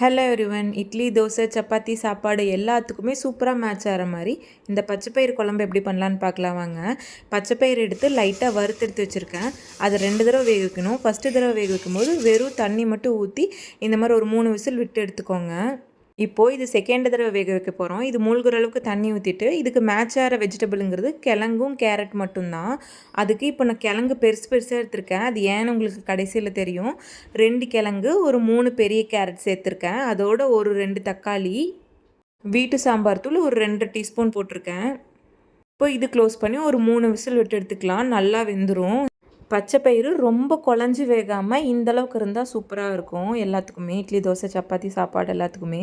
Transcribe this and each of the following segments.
Hello everyone idli dosa chapati சாப்பாடு எல்லாத்துக்குமே சூப்பராக மேட்ச் ஆகிற மாதிரி இந்த பச்சைப்பயிறு குழம்பு எப்படி பண்ணலான்னு பார்க்கலாம் வாங்க. பச்சைப்பயிறு எடுத்து லைட்டாக வறுத்தெடுத்து வச்சுருக்கேன். அதை ரெண்டு தடவை வேக வைக்கணும் ஃபஸ்ட்டு தடவை வேக வைக்கும்போது வெறும் தண்ணி மட்டும் ஊற்றி இந்த மாதிரி ஒரு மூணு விசில் விட்டு எடுத்துக்கோங்க. இப்போது இது செகண்ட் தடவை வேக வைக்க போகிறோம் இது மூழ்கிற அளவுக்கு தண்ணி ஊற்றிட்டு இதுக்கு மேட்ச் ஆகிற வெஜிடபிளுங்கிறது கிழங்கும் கேரட் மட்டும்தான். அதுக்கு இப்போ நான் கிழங்கு பெருசு பெருசாக எடுத்திருக்கேன். அது ஏன்னு உங்களுக்கு கடைசியில் தெரியும். ரெண்டு கிழங்கு ஒரு மூணு பெரிய கேரட் சேர்த்துருக்கேன். அதோட ஒரு ரெண்டு தக்காளி வீட்டு சாம்பார் தூள் ஒரு ரெண்டு டீஸ்பூன் போட்டிருக்கேன். இப்போ இது க்ளோஸ் பண்ணி ஒரு மூணு விசில் விட்டு எடுத்துக்கலாம். நல்லா வெந்துடும் பச்சை பயிறு ரொம்ப குழஞ்சி வேகாமல் இந்தளவுக்கு இருந்தால் சூப்பராக இருக்கும். எல்லாத்துக்குமே இட்லி தோசை சப்பாத்தி சாப்பாடு எல்லாத்துக்குமே.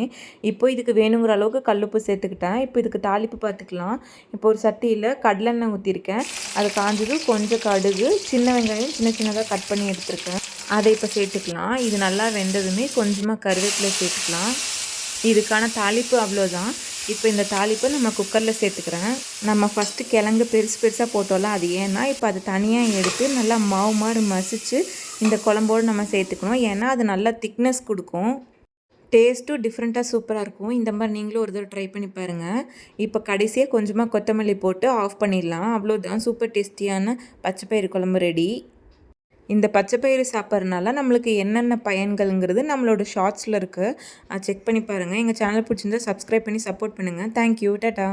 இப்போ இதுக்கு வேணுங்கிற அளவுக்கு கல்லுப்பு சேர்த்துக்கிட்டேன். இப்போ இதுக்கு தாளிப்பு பார்த்துக்கலாம். இப்போ ஒரு சட்டியில் கடலெண்ணெய் ஊற்றிருக்கேன் அது காஞ்சது கொஞ்சம் கடுகு சின்ன வெங்காயம் சின்ன சின்னதாக கட் பண்ணி எடுத்துருக்கேன். அதை இப்போ சேர்த்துக்கலாம். இது நல்லா வெந்ததுமே கொஞ்சமாக கருவேப்பிலை சேர்த்துக்கலாம். இதுக்கான தாளிப்பு அவ்வளோதான். இப்போ இந்த தாளிப்பை நம்ம குக்கரில் சேர்த்துக்கிறேன். நம்ம ஃபஸ்ட்டு கிழங்கு பெருசு பெருசாக போட்டோம்ல அது ஏன்னா இப்போ அது தனியாக எடுத்து நல்லா மாவு மாதிரி மசித்து இந்த குழம்போடு நம்ம சேர்த்துக்கணும். ஏன்னா அது நல்லா திக்னஸ் கொடுக்கும். டேஸ்ட்டும் டிஃப்ரெண்ட்டாக சூப்பராக இருக்கும். இந்த மாதிரி நீங்களும் ஒரு தடவை ட்ரை பண்ணி பாருங்கள் இப்போ கடைசியாக கொஞ்சமாக கொத்தமல்லி போட்டு ஆஃப் பண்ணிடலாம். அவ்வளோதான் சூப்பர் டேஸ்டியான பச்சைப்பயிறு குழம்பு ரெடி இந்த பச்சைப்பயிறு சாப்பிட்றதுனால நம்மளுக்கு என்னென்ன பயன்கள்ங்கிறது நம்மளோட ஷார்ட்ஸில் இருக்குது செக் பண்ணி பாருங்கள் எங்கள் சேனல் பிடிச்சிருந்தா சப்ஸ்கிரைப் பண்ணி சப்போர்ட் பண்ணுங்கள் தேங்க்யூ டாட்டா